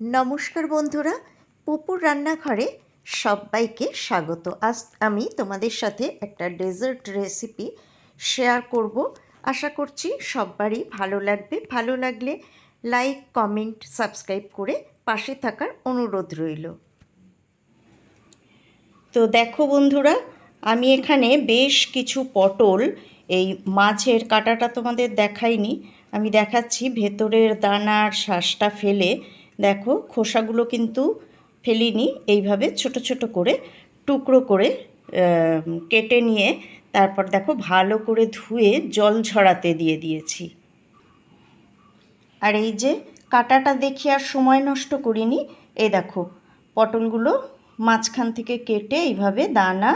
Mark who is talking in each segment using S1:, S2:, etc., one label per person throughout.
S1: নমস্কার বন্ধুরা, পুপুর রান্নাঘরে সবাইকে স্বাগত। আজ আমি তোমাদের সাথে একটা ডেজার্ট রেসিপি শেয়ার করব। আশা করছি সবারই ভালো লাগবে। ভালো লাগলে লাইক, কমেন্ট, সাবস্ক্রাইব করে পাশে থাকার অনুরোধ রইল। তো দেখো বন্ধুরা, আমি এখানে বেশ কিছু পটল, এই মাছের কাঁটাটা তোমাদের দেখাইনি। আমি দেখাচ্ছি ভেতরের দানার শ্বাসটা ফেলে দেখো খোসাগুলো কিন্তু ফেলিনি, এইভাবে ছোট ছোট করে টুকরো করে কেটে নিয়ে তারপর দেখো ভালো করে ধুয়ে জল ঝরাতে দিয়ে দিয়েছি। আর এই যে কাটাটা দেখি আর সময় নষ্ট করিনি এই দেখো পটলগুলো মাঝখান থেকে কেটে এইভাবে দানা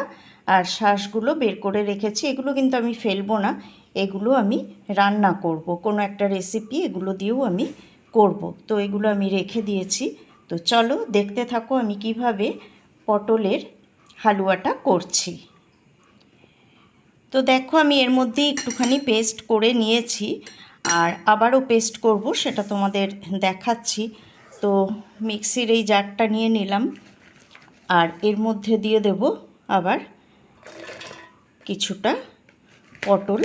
S1: আর শ্বাসগুলো বের করে রেখেছি, এগুলো কিন্তু আমি ফেলব না, এগুলো আমি রান্না করব। কোনো একটা রেসিপি এগুলো দিয়েও আমি করব। তো এগুলো আমি রেখে দিয়েছি। তো চলো দেখতে থাকো আমি কীভাবে পটলের হালুয়াটা করছি। তো দেখো আমি এর মধ্যে একটুখানি পেস্ট করে নিয়েছি। আর আবারও পেস্ট করব, সেটা তোমাদের দেখাচ্ছি। তো মিক্সির এই জারটা নিয়ে নিলাম। আর এর মধ্যে দিয়ে দেব আবার কিছুটা পটল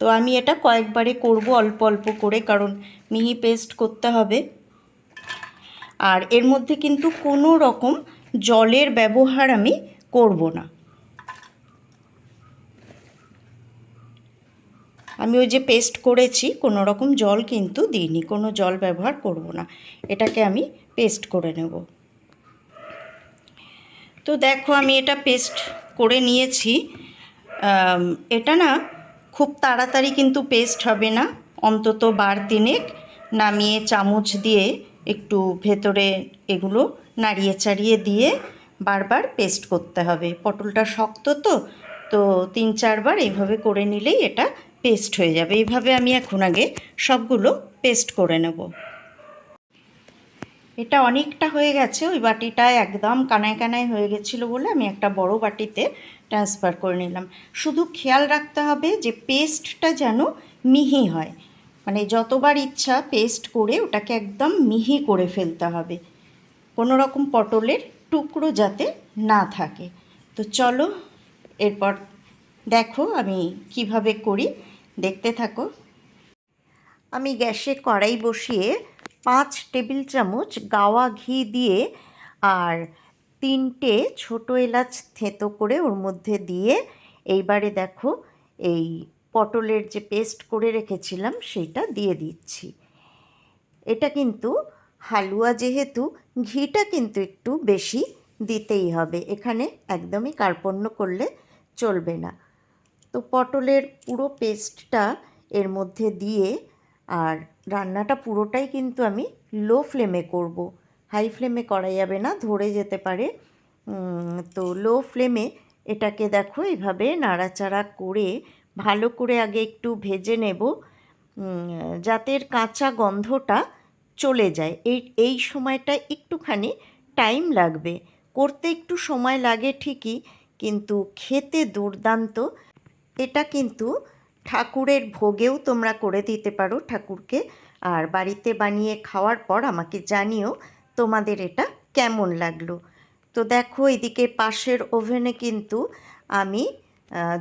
S1: তো আমি এটা কয়েকবারে করব অল্প অল্প করে, কারণ মিহি পেস্ট করতে হবে। আর এর মধ্যে কিন্তু কোনো রকম জলের ব্যবহার আমি করব না। আমি ওই যে পেস্ট করেছি, কোনো রকম জল কিন্তু দিইনি, কোনো জল ব্যবহার করব না। এটাকে আমি পেস্ট করে নেব। তো দেখো, আমি এটা পেস্ট করে নিয়েছি। এটা না খুব তাড়াতাড়ি কিন্তু পেস্ট হবে না। অন্তত বার তিনেক নামিয়ে চামচ দিয়ে একটু ভেতরে এগুলো নাড়িয়ে চাড়িয়ে দিয়ে বারবার পেস্ট করতে হবে। পটলটা শক্ত তো তো তিন চারবার এইভাবে করে নিলেই এটা পেস্ট হয়ে যাবে। এইভাবে আমি এখন আগে সবগুলো পেস্ট করে নেব। এটা অনেকটা হয়ে গেছে। ওই বাটিটা একদম কানায় কানায় হয়ে গেছিল বলে আমি একটা বড় বাটিতে ট্রান্সফার করে নিলাম। শুধু খেয়াল রাখতে হবে যে পেস্টটা যেন মিহি হয়। মানে যতবার ইচ্ছা পেস্ট করে ওটাকে একদম মিহি করে ফেলতে হবে। কোনো রকম পটলের টুকরো যাতে না থাকে। তো চলো, এরপর দেখো আমি কীভাবে করি। দেখতে থাকো। আমি গ্যাসে কড়াই বসিয়ে পাঁচ টেবিল চামচ গাওয়া ঘি দিয়ে আর তিনটে ছোটো এলাচ থেঁতো করে ওর মধ্যে দিয়ে এইবারে দেখো এই পটলের যে পেস্ট করে রেখেছিলাম সেইটা দিয়ে দিচ্ছি। এটা কিন্তু হালুয়া যেহেতু, ঘিটা কিন্তু একটু বেশি দিতেই হবে। এখানে একদমই কার্পণ্য করলে চলবে না। তো পটলের পুরো পেস্টটা এর মধ্যে দিয়ে আর রান্নাটা পুরোটাই কিন্তু আমি লো ফ্লেমে করব। হাই ফ্লেমে করা যাবে না, ধরে যেতে পারে। তো লো ফ্লেমে এটাকে দেখো এভাবে নাড়াচাড়া করে, ভালো করে আগে একটু ভেজে নেব। যাতে কাঁচা গন্ধটা চলে যায়। এই এই সময়টা একটুখানি টাইম লাগবে। করতে একটু সময় লাগে ঠিকই, কিন্তু খেতে দুর্দান্ত। এটা কিন্তু ঠাকুরের ভোগেও তোমরা করে দিতে পারো ঠাকুরকে। আর বাড়িতে বানিয়ে খাওয়ার পর আমাকে জানিও তোমাদের এটা কেমন লাগল। তো দেখো এদিকে পাশের ওভেনে কিন্তু আমি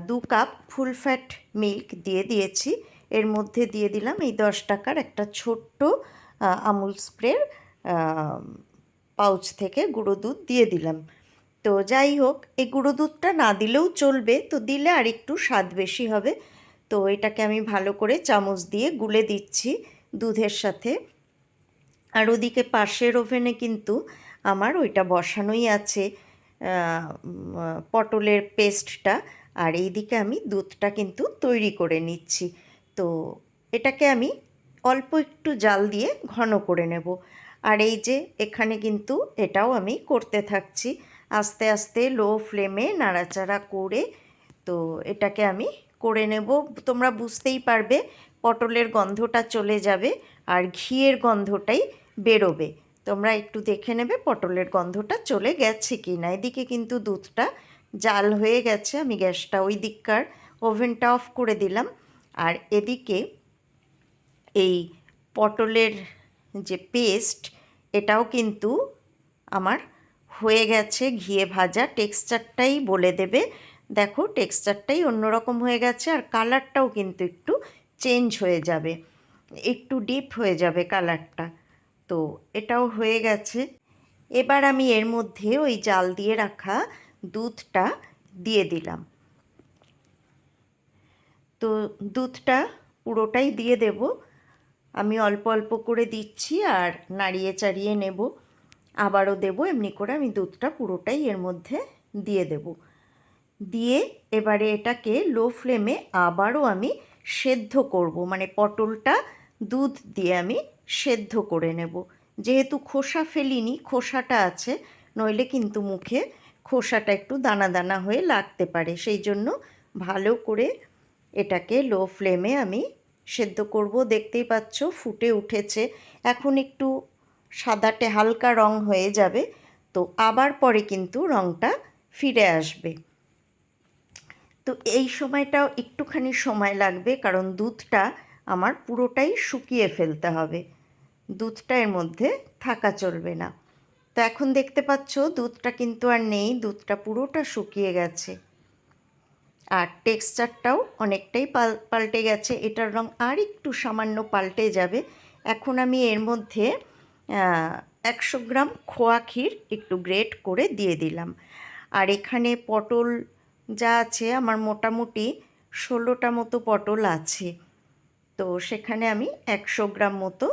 S1: দু কাপ ফুল ফ্যাট মিল্ক দিয়ে দিয়েছি। এর মধ্যে দিয়ে দিলাম এই দশ টাকার একটা ছোট্ট আমুল স্প্রের পাউচ থেকে গুঁড়ো দুধ দিয়ে দিলাম। তো যাই হোক, এই গুঁড়ো দুধটা না দিলেও চলবে, তো দিলে আর একটু স্বাদ বেশি হবে। তো এটাকে আমি ভালো করে চামচ দিয়ে গুলে দিচ্ছি দুধের সাথে। আর ওদিকে পাশের ওভেনে কিন্তু আমার ওইটা বসানোই আছে পটলের পেস্টটা। আর এইদিকে আমি দুধটা কিন্তু তৈরি করে নিচ্ছি। তো এটাকে আমি অল্প একটু জাল দিয়ে ঘন করে নেব। আর এই যে এখানে কিন্তু এটাও আমি করতে থাকছি। আস্তে আস্তে লো ফ্লেমে নাড়াচাড়া করে তো এটাকে আমি করে নেব। তোমরা বুঝতেই পারবে, পটলের গন্ধটা চলে যাবে আর ঘিয়ের গন্ধটাই বেরোবে। তোমরা একটু দেখে নেবে পটলের গন্ধটা চলে গেছে কি না এদিকে কিন্তু দুধটা জাল হয়ে গেছে, আমি গ্যাসটা ওই দিককার ওভেনটা অফ করে দিলাম। আর এদিকে এই পটলের যে পেস্ট, এটাও কিন্তু আমার হয়ে গেছে। ঘিয়ে ভাজা, টেক্সচারটাই বলে দেবে। দেখো টেক্সচারটাই অন্যরকম হয়ে গেছে আর কালারটাও কিন্তু একটু চেঞ্জ হয়ে যাবে, একটু ডিপ হয়ে যাবে কালারটা। তো এটাও হয়ে গেছে। এবার আমি এর মধ্যে ওই জাল দিয়ে রাখা দুধটা দিয়ে দিলাম। তো দুধটা পুরোটাই দিয়ে দেব। আমি অল্প অল্প করে দিচ্ছি আর নাড়িয়ে চাড়িয়ে নেব। আবারও দেব, এমনি করে আমি দুধটা পুরোটাই এর মধ্যে দিয়ে দেব। দিয়ে এবারে এটাকে লো ফ্লেমে আবারও আমি সেদ্ধ করব। মানে পটলটা দুধ দিয়ে আমি সেদ্ধ করে নেব। যেহেতু খোসা ফেলিনি, খোসাটা আছে, নইলে কিন্তু মুখে খোসাটা একটু দানা দানা হয়ে লাগতে পারে। সেই জন্য ভালো করে এটাকে লো ফ্লেমে আমি সেদ্ধ করব। দেখতেই পাচ্ছ ফুটে উঠেছে। এখন একটু সাদাটে হালকা রং হয়ে যাবে। তো আবার পরে কিন্তু রংটা ফিরে আসবে। তো এই সময়টাও একটুখানি সময় লাগবে, কারণ দুধটা আমার পুরোটাই শুকিয়ে ফেলতে হবে। দুধটা এর মধ্যে থাকা চলবে না। তো এখন দেখতে পাচ্ছ, দুধটা কিন্তু আর নেই, দুধটা পুরোটা শুকিয়ে গেছে। আর টেক্সচারটাও অনেকটাই পাল, পাল্টে গেছে। এটার রং আর একটু সামান্য পাল্টে যাবে। এখন আমি এর মধ্যে একশো গ্রাম খোয়া ক্ষীর একটু গ্রেট করে দিয়ে দিলাম। আর এখানে পটল যা আছে, আমার মোটামুটি ষোলোটা মতো পটল আছে। তো সেখানে আমি একশো গ্রাম মতো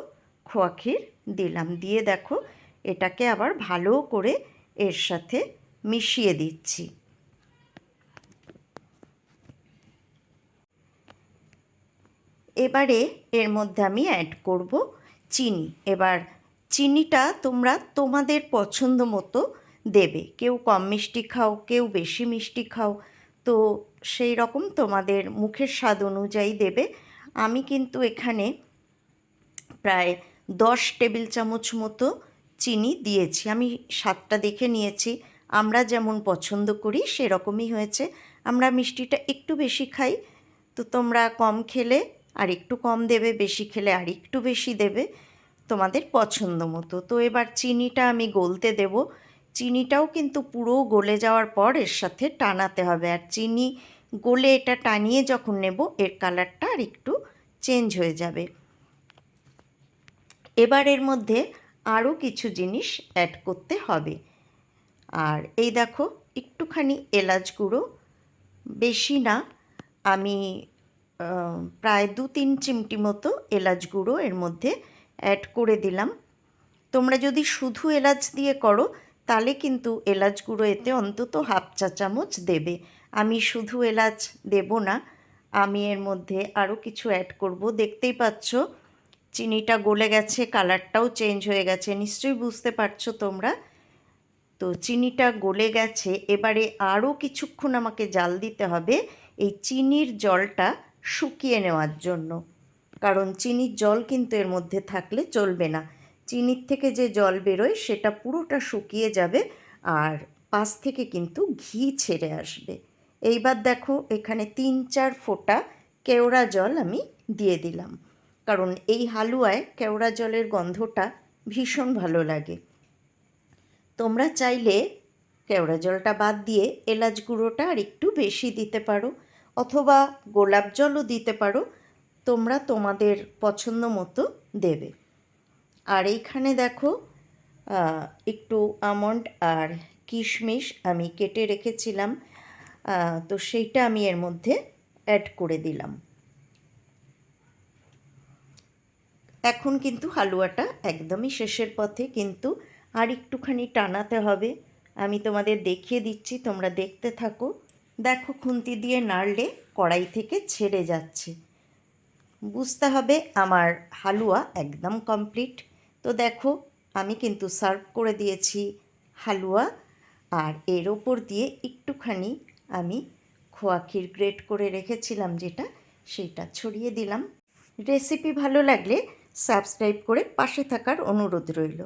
S1: খোয়া ক্ষীর দিলাম। দিয়ে দেখো, এটাকে আবার ভালো করে এর সাথে মিশিয়ে দিচ্ছি। এবারে এর মধ্যে আমি অ্যাড করব চিনি। এবার চিনিটা তোমরা তোমাদের পছন্দ মতো দেবে। কেউ কম মিষ্টি খাও, কেউ বেশি মিষ্টি খাও। তো সেই রকম তোমাদের মুখের স্বাদ অনুযায়ী দেবে। আমি কিন্তু এখানে প্রায় দশ টেবিল চামচ মতো চিনি দিয়েছি। আমি স্বাদটা দেখে নিয়েছি। আমরা যেমন পছন্দ করি, সেরকমই হয়েছে। আমরা মিষ্টিটা একটু বেশি খাই। তো তোমরা কম খেলে, আর একটু কম দেবে, বেশি খেলে আর একটু বেশি দেবে তোমাদের পছন্দ মতো। তো এবার চিনিটা আমি গলতে দেব। চিনিটাও কিন্তু পুরো গলে যাওয়ার পর এর সাথে টানাতে হবে। আর চিনি গলে এটা টানিয়ে যখন নেব, এর কালারটা আর একটু চেঞ্জ হয়ে যাবে। এবার এর মধ্যে আরও কিছু জিনিস অ্যাড করতে হবে। আর এই দেখো, একটুখানি এলাচ গুঁড়ো। বেশি না, আমি প্রায় দু তিন চিমটি মতো এলাচ গুঁড়ো এর মধ্যে অ্যাড করে দিলাম। তোমরা যদি শুধু এলাচ দিয়ে করো তাহলে কিন্তু এলাচ গুঁড়ো এতে অন্তত হাফ চা চামচ দেবে। আমি শুধু এলাচ দেব না, আমি এর মধ্যে আরও কিছু অ্যাড করব। দেখতেই পাচ্ছ, চিনিটা গলে গেছে কালারটাও চেঞ্জ হয়ে গেছে, নিশ্চয়ই বুঝতে পারছ তোমরা। তো চিনিটা গলে গেছে, এবারে আরও কিছুক্ষণ আমাকে জাল দিতে হবে এই চিনির জলটা শুকিয়ে নেওয়ার জন্য। কারণ চিনির জল কিন্তু এর মধ্যে থাকলে চলবে না। চিনির থেকে যে জল বেরোয় সেটা পুরোটা শুকিয়ে যাবে আর পাশ থেকে কিন্তু ঘি ছেড়ে আসবে। এইবার দেখো এখানে তিন চার ফোঁটা কেওড়া জল আমি দিয়ে দিলাম। কারণ এই হালুয়ায় কেওড়া জলের গন্ধটা ভীষণ ভালো লাগে। তোমরা চাইলে কেওড়া জলটা বাদ দিয়ে এলাচ গুঁড়োটা আর একটু বেশি দিতে পারো অথবা গোলাপ জলও দিতে পারো। তোমরা তোমাদের পছন্দ মতো দেবে। আর এইখানে দেখো একটু আমন্ড আর কিশমিশ আমি কেটে রেখেছিলাম তো সেইটা আমি এর মধ্যে অ্যাড করে দিলাম। এখন কিন্তু হালুয়াটা একদমই শেষের পথে, কিন্তু আর একটুখানি টানাতে হবে। আমি তোমাদের দেখিয়ে দিচ্ছি, তোমরা দেখতে থাকো। দেখো খুন্তি দিয়ে নাড়লে কড়াই থেকে ছেড়ে যাচ্ছে। বুঝতে হবে আমার হালুয়া একদম কমপ্লিট তো দেখো, আমি কিন্তু সার্ভ করে দিয়েছি হালুয়া আর এর ওপর দিয়ে একটুখানি আমি খোয়া ক্ষীর গ্রেট করে রেখেছিলাম যেটা, সেটা ছড়িয়ে দিলাম। রেসিপি ভালো লাগলে সাবস্ক্রাইব করে পাশে থাকার অনুরোধ রইল।